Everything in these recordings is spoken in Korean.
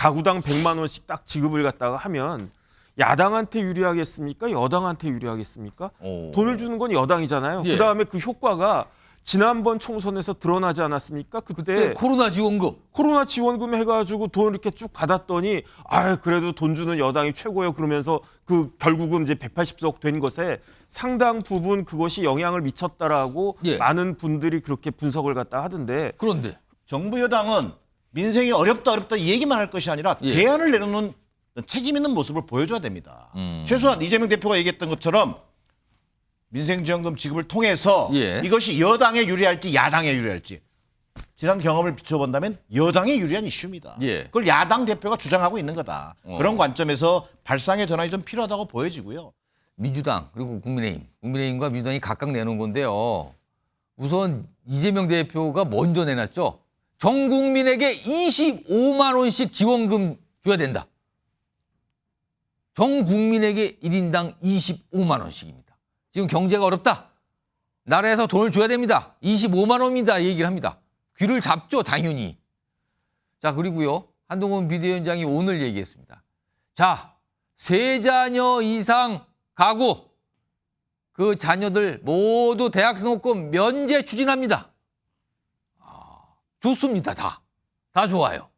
가구당 100만 원씩 딱 지급을 갖다가 하면 야당한테 유리하겠습니까? 여당한테 유리하겠습니까? 오. 돈을 주는 건 여당이잖아요. 예. 그다음에 그 효과가 지난번 총선에서 드러나지 않았습니까? 그때 그때 코로나 지원금. 코로나 지원금 해가지고 돈 이렇게 쭉 받았더니 아 그래도 돈 주는 여당이 최고예요 그러면서 그 결국은 이제 180석 된 것에 상당 부분 그것이 영향을 미쳤다라고 예. 많은 분들이 그렇게 분석을 갖다 하던데 그런데 정부 여당은 민생이 어렵다 어렵다 이 얘기만 할 것이 아니라 예. 대안을 내놓는 책임 있는 모습을 보여줘야 됩니다. 음. 최소한 이재명 대표가 얘기했던 것처럼 민생지원금 지급을 통해서 예. 이것이 여당에 유리할지 야당에 유리할지 지난 경험을 비춰본다면 여당에 유리한 이슈입니다. 예. 그걸 야당 대표가 주장하고 있는 거다. 어. 그런 관점에서 발상의 전환이 좀 필요하다고 보여지고요. 민주당 그리고 국민의힘, 국민의힘과 민주당이 각각 내놓은 건데요. 우선 이재명 대표가 먼저 내놨죠. 전 국민에게 25만 원씩 지원금 줘야 된다. 전 국민에게 1인당 25만 원씩입니다. 지금 경제가 어렵다. 나라에서 돈을 줘야 됩니다. 25만 원입니다. 이 얘기를 합니다. 귀를 잡죠, 당연히. 자, 그리고요. 한동훈 비대위원장이 오늘 얘기했습니다. 자, 세 자녀 이상 가구 그 자녀들 모두 대학 등록금 면제 추진합니다. 아, 좋습니다. 다. 다 좋아요.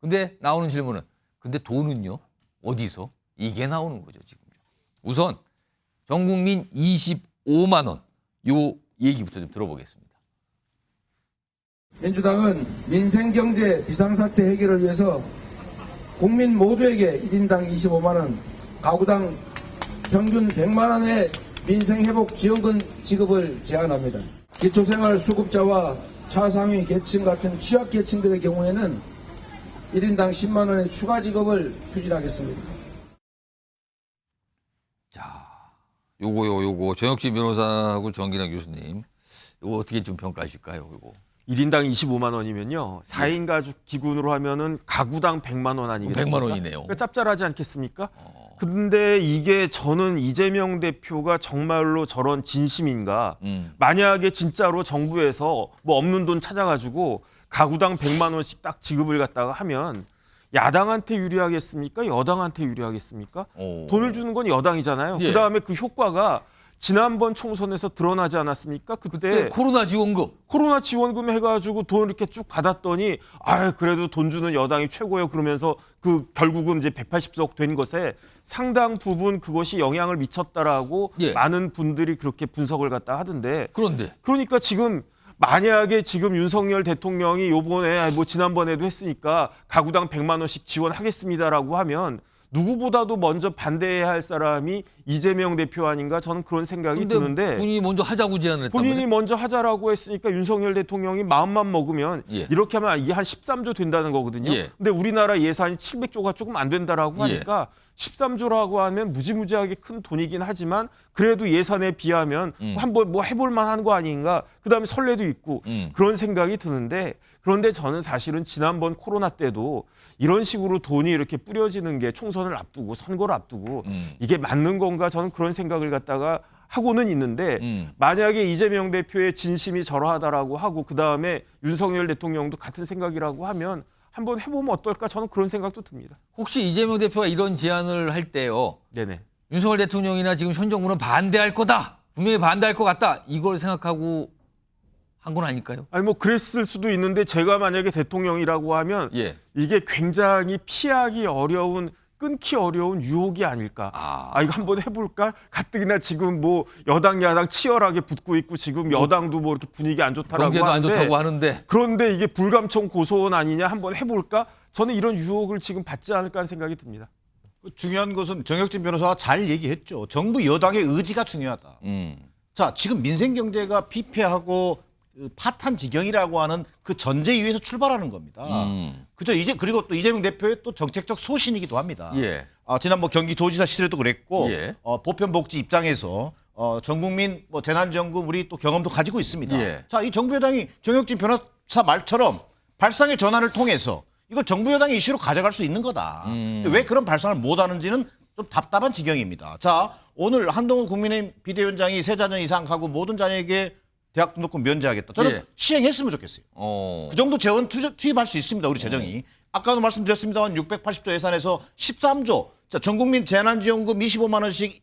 근데 나오는 질문은 근데 돈은요? 어디서? 이게 나오는 거죠, 지금. 우선 전 국민 25만 원. 요 얘기부터 좀 들어보겠습니다. 민주당은 민생 경제 비상사태 해결을 위해서 국민 모두에게 1인당 25만 원, 가구당 평균 100만 원의 민생 회복 지원금 지급을 제안합니다. 기초생활 수급자와 차상위 계층 같은 취약 계층들의 경우에는 1인당 10만 원의 추가 지급을 추진하겠습니다. 자, 요거요, 요거 정혁진 변호사하고 정기랑 교수님, 요거 어떻게 좀 평가하실까요? 요거. 1인당 25만 원이면요. 4인 가족 기준으로 하면은 가구당 100만 원 아니겠습니까? 100만 원이네요. 그러니까 짭짤하지 않겠습니까? 근데 이게 저는 이재명 대표가 정말로 저런 진심인가? 음. 만약에 진짜로 정부에서 뭐 없는 돈 찾아가지고 가구당 100만 원씩 딱 지급을 갖다가 하면 야당한테 유리하겠습니까? 여당한테 유리하겠습니까? 오. 돈을 주는 건 여당이잖아요. 예. 그 다음에 그 효과가 지난번 총선에서 드러나지 않았습니까? 그때, 그때 코로나 지원금. 코로나 지원금 해가지고 돈 이렇게 쭉 받았더니 아 그래도 돈 주는 여당이 최고예요 그러면서 그 결국은 이제 180석 된 것에 상당 부분 그것이 영향을 미쳤다라고 예. 많은 분들이 그렇게 분석을 갖다 하던데 그런데 그러니까 지금 만약에 지금 윤석열 대통령이 요번에 뭐 지난번에도 했으니까 가구당 100만 원씩 지원하겠습니다라고 하면 누구보다도 먼저 반대해야 할 사람이 이재명 대표 아닌가 저는 그런 생각이 근데 드는데 본인이 먼저 하자고 제안을 했단 본인이. 먼저 하자라고 했으니까 윤석열 대통령이 마음만 먹으면 예. 이렇게 하면 이게 한 13조 된다는 거거든요. 예. 근데 우리나라 예산이 700조가 조금 안 된다라고 예. 하니까 13조라고 하면 무지무지하게 큰 돈이긴 하지만 그래도 예산에 비하면 음. 한번 뭐 해볼 만한 거 아닌가. 그다음에 설레도 있고 음. 그런 생각이 드는데 그런데 저는 사실은 지난번 코로나 때도 이런 식으로 돈이 이렇게 뿌려지는 게 총선을 앞두고 선거를 앞두고 음. 이게 맞는 건가 저는 그런 생각을 갖다가 하고는 있는데 음. 만약에 이재명 대표의 진심이 저러하다라고 하고 그 다음에 윤석열 대통령도 같은 생각이라고 하면 한번 해보면 어떨까 저는 그런 생각도 듭니다. 혹시 이재명 대표가 이런 제안을 할 때요. 네네. 윤석열 대통령이나 지금 현 정부는 반대할 거다. 분명히 반대할 것 같다. 이걸 생각하고 한 건 아닐까요? 아니 뭐 그랬을 수도 있는데 제가 만약에 대통령이라고 하면 예. 이게 굉장히 피하기 어려운 끊기 어려운 유혹이 아닐까. 아. 아, 이거 한번 해볼까? 가뜩이나 지금 뭐 여당 야당 치열하게 붙고 있고 지금 여당도 뭐 이렇게 분위기 안 좋다라고 경제도 안 하는데 좋다고 하는데 그런데 이게 불감청 고소원 아니냐 한번 해볼까? 저는 이런 유혹을 지금 받지 않을까 하는 생각이 듭니다. 그 중요한 것은 정혁진 변호사가 잘 얘기했죠. 정부 여당의 의지가 중요하다. 음. 자, 지금 민생 경제가 피폐하고 그 파탄 지경이라고 하는 그 전제 위에서 출발하는 겁니다. 음. 그죠? 이제 그리고 또 이재명 대표의 또 정책적 소신이기도 합니다. 예. 아, 지난 뭐 경기도지사 시절에도 그랬고 예. 어, 보편복지 입장에서 어, 전 국민 뭐 재난지원금 우리 또 경험도 가지고 있습니다. 예. 자, 이 정부 여당이 정혁진 변호사 말처럼 발상의 전환을 통해서 이걸 정부 여당의 이슈로 가져갈 수 있는 거다. 음. 근데 왜 그런 발상을 못 하는지는 좀 답답한 지경입니다. 자, 오늘 한동훈 국민의힘 비대위원장이 세 자녀 이상 가구 모든 자녀에게 대학 등록금 면제하겠다. 저는 예. 시행했으면 좋겠어요. 어. 그 정도 재원 투- 투입할 수 있습니다. 우리 재정이. 아까도 말씀드렸습니다만 680조 예산에서 13조. 자, 전 국민 재난지원금 25만 원씩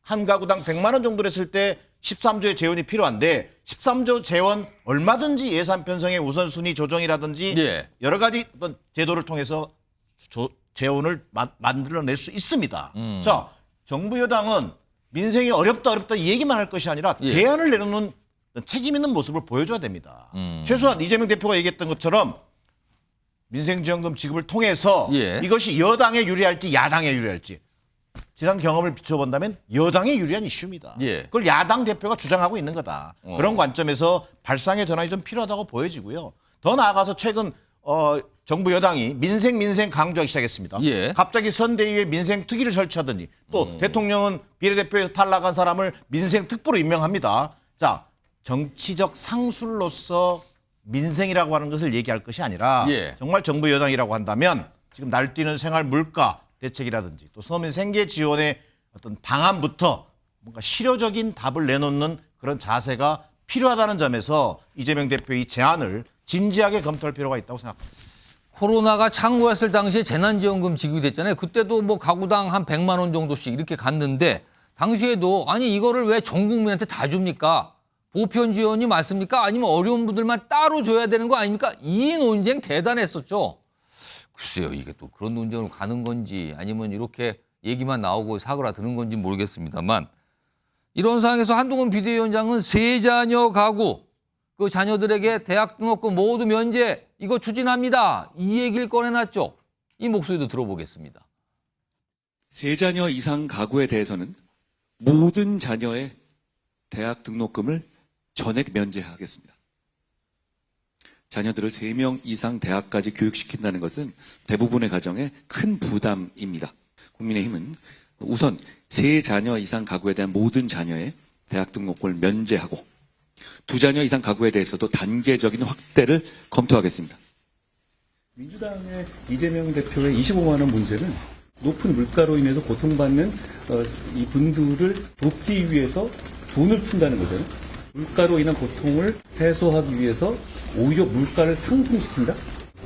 한 가구당 100만 원 정도 했을 때 13조의 재원이 필요한데 13조 재원 얼마든지 예산 편성의 우선순위 조정이라든지 예. 여러 가지 어떤 제도를 통해서 조- 재원을 마- 만들어낼 수 있습니다. 음. 자, 정부 여당은 민생이 어렵다 어렵다 이 얘기만 할 것이 아니라 예. 대안을 내놓는 책임 있는 모습을 보여줘야 됩니다. 음. 최소한 이재명 대표가 얘기했던 것처럼 민생지원금 지급을 통해서 예. 이것이 여당에 유리할지 야당에 유리할지 지난 경험을 비춰본다면 여당에 유리한 이슈입니다. 예. 그걸 야당 대표가 주장하고 있는 거다. 어. 그런 관점에서 발상의 전환이 좀 필요하다고 보여지고요. 더 나아가서 최근 어, 정부 여당이 민생 민생 강조하기 시작했습니다. 예. 음. 갑자기 선대위에 민생 특위를 설치하더니 또 대통령은 비례대표에서 탈락한 사람을 민생 특보로 임명합니다. 자 정치적 상술로서 민생이라고 하는 것을 얘기할 것이 아니라 예. 정말 정부 여당이라고 한다면 지금 날뛰는 생활 물가 대책이라든지 또 서민 생계 지원의 어떤 방안부터 뭔가 실효적인 답을 내놓는 그런 자세가 필요하다는 점에서 이재명 대표의 제안을 진지하게 검토할 필요가 있다고 생각합니다. 코로나가 창궐했을 당시에 재난지원금 지급이 됐잖아요. 그때도 뭐 가구당 한 100만 원 정도씩 이렇게 갔는데 당시에도 아니 이거를 왜 전 국민한테 다 줍니까? 보편 지원이 맞습니까? 아니면 어려운 분들만 따로 줘야 되는 거 아닙니까? 이 논쟁 대단했었죠. 글쎄요, 이게 또 그런 논쟁으로 가는 건지 아니면 이렇게 얘기만 나오고 사그라드는 건지 모르겠습니다만 이런 상황에서 한동훈 비대위원장은 세 자녀 가구 그 자녀들에게 대학 등록금 모두 면제 이거 추진합니다. 이 얘기를 꺼내놨죠. 이 목소리도 들어보겠습니다. 세 자녀 이상 가구에 대해서는 모든 자녀의 대학 등록금을 전액 면제하겠습니다. 자녀들을 세명 이상 대학까지 교육시킨다는 것은 대부분의 가정에 큰 부담입니다. 국민의힘은 우선 세 자녀 이상 가구에 대한 모든 자녀의 대학 등록금을 면제하고 두 자녀 이상 가구에 대해서도 단계적인 확대를 검토하겠습니다. 민주당의 이재명 대표의 25만 원 문제는 높은 물가로 인해서 고통받는 어, 이 분들을 돕기 위해서 돈을 푼다는 거잖아요. 물가로 인한 고통을 해소하기 위해서 오히려 물가를 상승시킨다?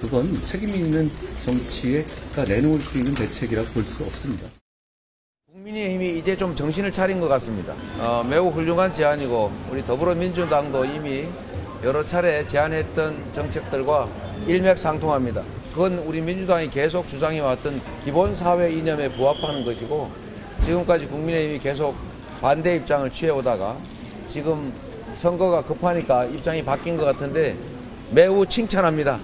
그건 책임 있는 정치가 내놓을 수 있는 대책이라고 볼 수 없습니다. 국민의힘이 이제 좀 정신을 차린 것 같습니다. 어, 매우 훌륭한 제안이고 우리 더불어민주당도 이미 여러 차례 제안했던 정책들과 일맥상통합니다. 그건 우리 민주당이 계속 주장해왔던 기본 사회 이념에 부합하는 것이고 지금까지 국민의힘이 계속 반대 입장을 취해오다가 지금 선거가 급하니까 입장이 바뀐 것 같은데 매우 칭찬합니다.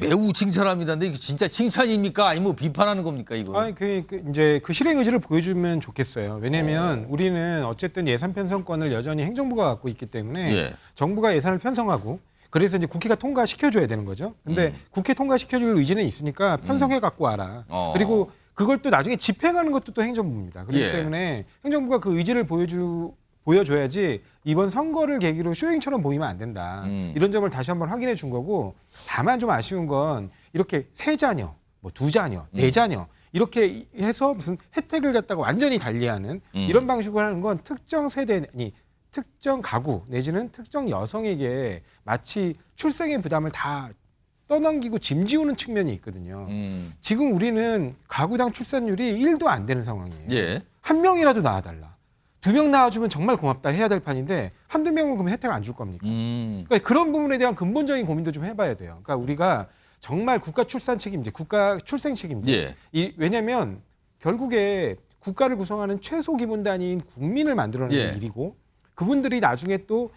매우 칭찬합니다. 근데 이게 진짜 칭찬입니까? 아니면 뭐 비판하는 겁니까 이거? 아니 그, 그 이제 그 실행 의지를 보여주면 좋겠어요. 왜냐하면 우리는 어쨌든 예산 편성권을 여전히 행정부가 갖고 있기 때문에 예. 정부가 예산을 편성하고 그래서 이제 국회가 통과시켜줘야 되는 거죠. 근데 국회 통과시켜줄 의지는 있으니까 편성해 갖고 와라. 어. 그리고 그걸 또 나중에 집행하는 것도 또 행정부입니다. 그렇기 예. 때문에 행정부가 그 의지를 보여주 보여줘야지 이번 선거를 계기로 쇼잉처럼 보이면 안 된다. 음. 이런 점을 다시 한번 확인해 준 거고 다만 좀 아쉬운 건 이렇게 세 자녀, 뭐 두 자녀, 음. 네 자녀 이렇게 해서 무슨 혜택을 갖다가 완전히 달리하는 음. 이런 방식으로 하는 건 특정 세대 아니 특정 가구 내지는 특정 여성에게 마치 출생의 부담을 다 떠넘기고 짐지우는 측면이 있거든요. 음, 지금 우리는 가구당 출산율이 1도 안 되는 상황이에요. 예. 한 명이라도 낳아달라. 두명 낳아주면 정말 고맙다 해야 될 판인데 한두 명은 그러면 혜택 안 줄 겁니까? 음, 그러니까 그런 부분에 대한 근본적인 고민도 좀 해봐야 돼요. 그러니까 우리가 정말 국가 출산 책임제, 국가 출생 책임제. 예. 이, 왜냐하면 결국에 국가를 구성하는 최소 기본 단위인 국민을 만들어내는 예. 일이고 그분들이 나중에 또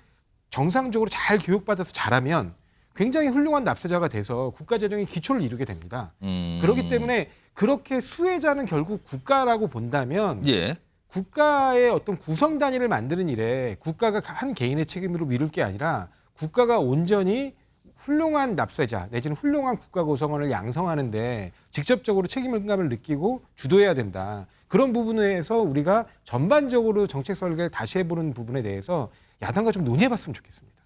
정상적으로 잘 교육받아서 자라면 굉장히 훌륭한 납세자가 돼서 국가 재정의 기초를 이루게 됩니다. 음. 그렇기 때문에 그렇게 수혜자는 결국 국가라고 본다면 예. 국가의 어떤 구성 단위를 만드는 일에 국가가 한 개인의 책임으로 미룰 게 아니라 국가가 온전히 훌륭한 납세자 내지는 훌륭한 국가 구성원을 양성하는데 직접적으로 책임감을 느끼고 주도해야 된다. 그런 부분에서 우리가 전반적으로 정책 설계를 다시 해보는 부분에 대해서 야당과 좀 논의해봤으면 좋겠습니다.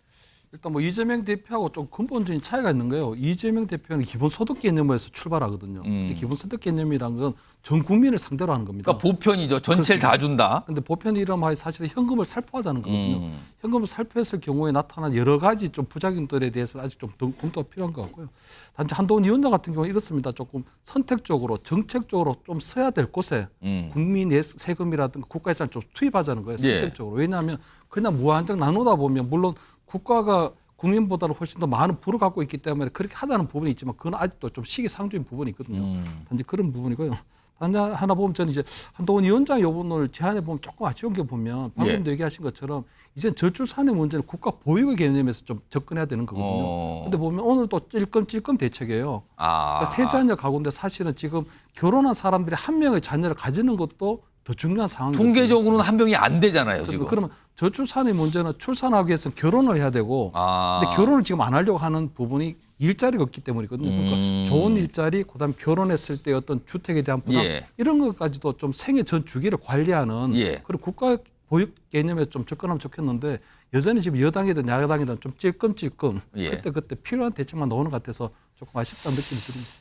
일단 뭐 이재명 대표하고 좀 근본적인 차이가 있는 거예요. 이재명 대표는 기본소득 개념에서 출발하거든요. 음. 근데 기본소득 개념이란 건 전 국민을 상대로 하는 겁니다. 그러니까 보편이죠. 전체를 다 준다. 근데 보편 이름하에 사실은 현금을 살포하자는 거거든요. 음. 현금을 살포했을 경우에 나타난 여러 가지 좀 부작용들에 대해서는 아직 좀 더- 검토가 필요한 것 같고요. 단지 한동훈 위원장 같은 경우는 이렇습니다. 조금 선택적으로 정책적으로 좀 써야 될 곳에 음. 국민 의 세금이라든가 국가 예산을 좀 투입하자는 거예요. 예. 선택적으로. 왜냐하면 그냥 무한정 나누다 보면 물론 국가가 국민보다는 훨씬 더 많은 부를 갖고 있기 때문에 그렇게 하자는 부분이 있지만 그건 아직도 좀 시기상조인 부분이 있거든요. 음. 단지 그런 부분이고요. 단지 하나 보면 저는 이제 한동훈 위원장 요번을 제안해 보면 조금 아쉬운 게 보면 방금도 예. 얘기하신 것처럼 이제 저출산의 문제는 국가 보육의 개념에서 좀 접근해야 되는 거거든요. 어. 근데 보면 오늘 또 찔끔 찔끔 대책이에요. 아. 그러니까 세 자녀 가구인데 사실은 지금 결혼한 사람들이 한 명의 자녀를 가지는 것도 더 중요한 상황이거든요. 통계적으로는 한 병이 안 되잖아요. 지금. 그러면 저출산의 문제는 출산하기 위해서는 결혼을 해야 되고 아. 근데 결혼을 지금 안 하려고 하는 부분이 일자리가 없기 때문이거든요. 음. 그러니까 좋은 일자리, 그다음에 결혼했을 때 어떤 주택에 대한 부담 예. 이런 것까지도 좀 생애 전 주기를 관리하는 예. 그런 국가 보육 개념에 좀 접근하면 좋겠는데 여전히 지금 여당이든 야당이든 좀 찔끔찔끔 예. 그때 그때 필요한 대책만 나오는 것 같아서 조금 아쉽다는 느낌이 듭니다.